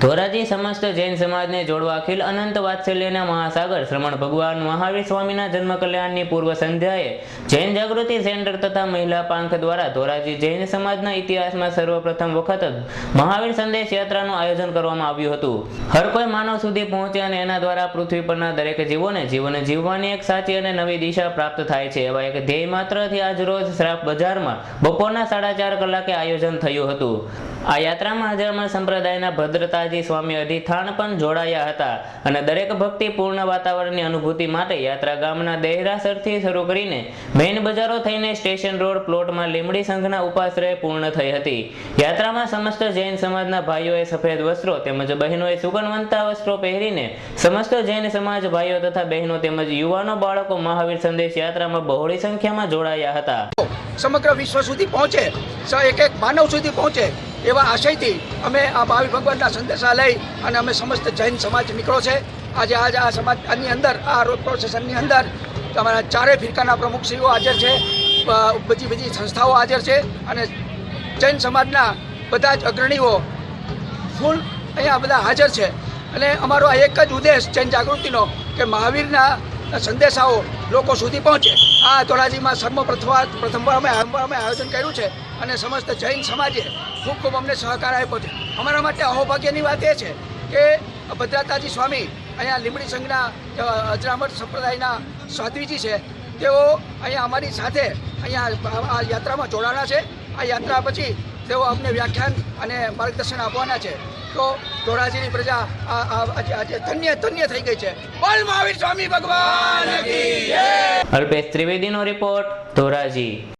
ધોરાજી સમસ્ત જૈન સમાજને જોડવા અખિલ અનંત વાત્સલ્યના મહાસાગર શ્રમણ ભગવાન મહાવીર સ્વામીના જન્મ કલ્યાણની પૂર્વ સંધ્યાએ જૈન જાગૃતિ સેન્ટર તથા મહિલા પાંખ દ્વારા ધોરાજી જૈન સમાજના ઇતિહાસમાં સર્વપ્રથમ વખત મહાવીર સંદેશ યાત્રાનું આયોજન કરવામાં આવ્યું હતું. હર કોઈ માનવ સુધી પહોંચે અને એના દ્વારા પૃથ્વી પરના દરેક જીવોને જીવન જીવવાની એક સાચી અને નવી દિશા પ્રાપ્ત થાય છે, એવા એક ધ્યેય માત્રથી આજ રોજ શ્રાપ બજારમાં બપોરના સાડા ચાર કલાકે આયોજન થયું હતું. આ યાત્રામાં હજારમાં સંપ્રદાયના ભદ્રતાજી સ્વામી અધિથાન પણ જોડાયા હતા અને દરેક ભક્તિપૂર્ણ વાતાવરણની અનુભૂતિ માટે યાત્રા ગામના દેહરાસરથી શરૂ કરીને મેઇન બજારો થઈને સ્ટેશન રોડ પ્લોટમાં લીમડી સંઘના ઉપાશ્રય પૂર્ણ થઈ હતી. યાત્રામાં સમસ્ત જૈન સમાજના ભાઈઓએ સફેદ વસ્ત્રો તેમજ બહેનોએ સુગંધવંતા વસ્ત્રો પહેરીને સમસ્ત જૈન સમાજ ભાઈઓ તથા બહેનો તેમજ યુવાનો બાળકો મહાવીર સંદેશ યાત્રામાં બહોળી સંખ્યામાં જોડાયા હતા. સમગ્ર વિશ્વ સુધી પહોંચે એક એક માનવ સુધી પહોંચે. એવા આશયથી અમે આ ભાવિ ભગવાનના સંદેશા લઈ અને અમે સમસ્ત જૈન સમાજ નીકળો છે. આજે આજ આ સમાજની અંદર, આ રોડ પ્રોસેસનની અંદર તમારા ચારે ફિરકાના પ્રમુખશ્રીઓ હાજર છે. બધી બધી સંસ્થાઓ હાજર છે અને જૈન સમાજના બધા જ અગ્રણીઓ ફૂલ અહીંયા બધા હાજર છે. અને અમારો આ એક જ ઉદ્દેશ જૈન જાગૃતિનો કે મહાવીરના સંદેશાઓ લોકો સુધી પહોંચે. આ ધોરાજીમાં સર્વપ્રથમ પ્રથમવાર અમે અમે આયોજન કર્યું છે અને સમસ્ત જૈન સમાજે ખૂબ ખૂબ અમને સહકાર આપ્યો છે. અમારા માટે અહોભાગ્યની વાત એ છે કે ભદ્રાતાજી સ્વામી અહીંયા લીમડી સંઘના અ, અજરામઠ સંપ્રદાયના સાધ્વીજી છે. તેઓ અહીંયા અમારી સાથે અહીંયા આ યાત્રામાં જોડાણા છે. આ યાત્રા પછી તેઓ અમને વ્યાખ્યાન અને માર્ગદર્શન આપવાના છે. તો ધોરાજીની પ્રજા આજે ધન્ય ધન્ય થઈ ગઈ છે. બોલ મહાવીર સ્વામી ભગવાન અલ્પેશ ત્રિવેદીનો રિપોર્ટ ધોરાજી.